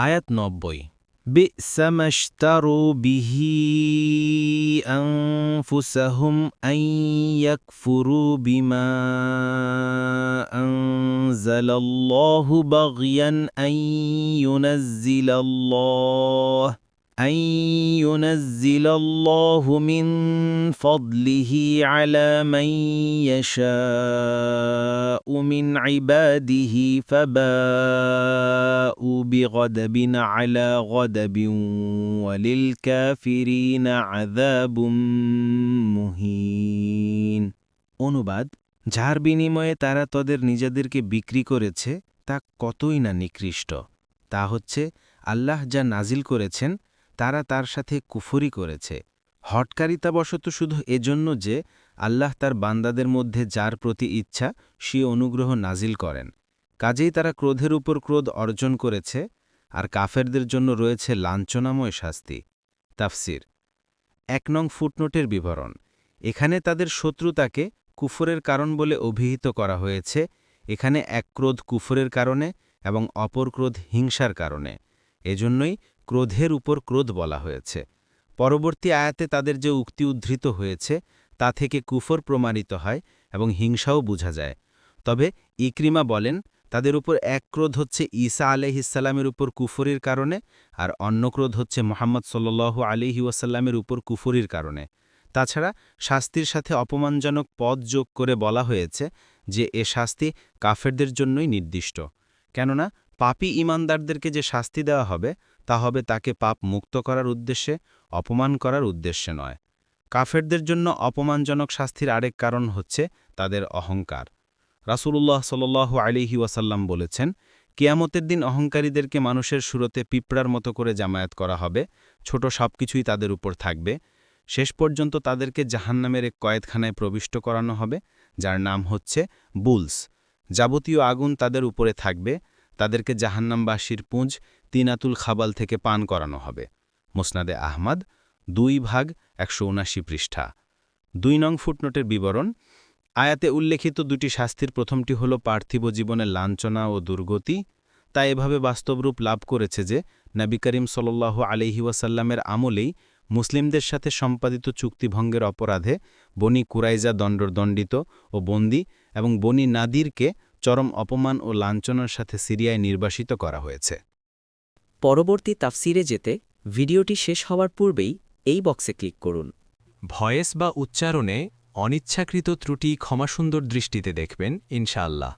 আয়াত নব্বই بئس ما اشتروا به أنفسهم أن يكفروا بما أنزل الله بغيا أن ينزل الله أن ينزل الله من فضله على من يشاء من عباده فباءوا بغضب على غضب وللكافرين عذاب مهين অনুবাদ যার বিনিময়ে তারা তাদের নিজেদেরকে বিক্রি করেছে তা কতই না নিকৃষ্ট তা হচ্ছে আল্লাহ যা নাজিল করেছেন তারা তার সাথে কুফরি করেছে। হটকারিতাবশত শুধু এজন্য যে, আল্লাহ তার বান্দাদের মধ্যে যার প্রতি ইচ্ছা, সে অনুগ্রহ নাজিল করেন। কাজেই তারা ক্রোধের উপর ক্রোধ অর্জন করেছে, আর কাফেরদের জন্য রয়েছে লাঞ্ছনাময় শাস্তি। তাফসির। এক নং ফুটনোটের বিবরণ। এখানে তাদের শত্রুতাকে কুফরের কারণ বলে অভিহিত করা হয়েছে। এখানে এক ক্রোধ কুফরের কারণে এবং অপর ক্রোধ হিংসার কারণে। এজন্যই ক্রোধের উপর ক্রোধ বলা হয়েছে। পরবর্তী আয়াতে তাদের যে উক্তি উদ্ধৃত হয়েছে, তা থেকে কুফর প্রমাণিত হয় এবং হিংসাও বোঝা যায়। তবে ইক্রিমা বলেন, তাদের উপর এক ক্রোধ হচ্ছে ঈসা আলহিসাল্লামের উপর কুফরির কারণে, আর অন্য ক্রোধ হচ্ছে মোহাম্মদ সাল্লু আলিহি ওয়াসাল্লামের উপর কুফরির কারণে। তাছাড়া শাস্তির সাথে অপমানজনক পদ যোগ করে বলা হয়েছে যে এ শাস্তি কাফেরদের জন্যই নির্দিষ্ট। কেননা পাপী ইমানদারদেরকে যে শাস্তি দেওয়া হবে, তা হবে তাকে পাপ মুক্ত করার উদ্দেশ্যে, অপমান করার উদ্দেশ্যে নয়। কাফেরদের জন্য অপমানজনক শাস্তির আরেক কারণ হচ্ছে তাদের অহংকার। রাসূলুল্লাহ সাল্লু আলিহি ওয়াসাল্লাম বলেছেন, কেয়ামতের দিন অহংকারীদেরকে মানুষের সুরতে পিঁপড়ার মতো করে জামায়াত করা হবে, ছোট সবকিছুই তাদের উপর থাকবে। শেষ পর্যন্ত তাদেরকে জাহান্নামের এক কয়েদখানায় প্রবিষ্ট করানো হবে, যার নাম হচ্ছে বুলস। যাবতীয় আগুন তাদের উপরে থাকবে তাদেরকে জাহান্নামবাসীর পুঁজ তিনাতুল খাবাল থেকে পান করানো হবে। মোসনাদে আহমাদ, দুই ভাগ, একশো পৃষ্ঠা। দুই নং ফুটনোটের বিবরণ, আয়াতে উল্লেখিত দুটি শাস্তির প্রথমটি হল পার্থিব জীবনের লাঞ্ছনা ও দুর্গতি। তা এভাবে বাস্তবরূপ লাভ করেছে যে, নবী করিম সাল্লাহ আলহি ওয়াসাল্লামের আমলেই মুসলিমদের সাথে সম্পাদিত চুক্তিভঙ্গের অপরাধে বনি কুরাইজা দণ্ডদণ্ডিত ও বন্দি এবং বনি নাদিরকে চরম অপমান ও লাঞ্ছনার সাথে সিরিয়ায় নির্বাসিত করা হয়েছে। পরবর্তী তাফসিরে যেতে ভিডিওটি শেষ হওয়ার পূর্বেই এই বক্সে ক্লিক করুন। ভয়েস বা উচ্চারণে অনিচ্ছাকৃত ত্রুটি ক্ষমাসুন্দর দৃষ্টিতে দেখবেন ইনশাআল্লাহ।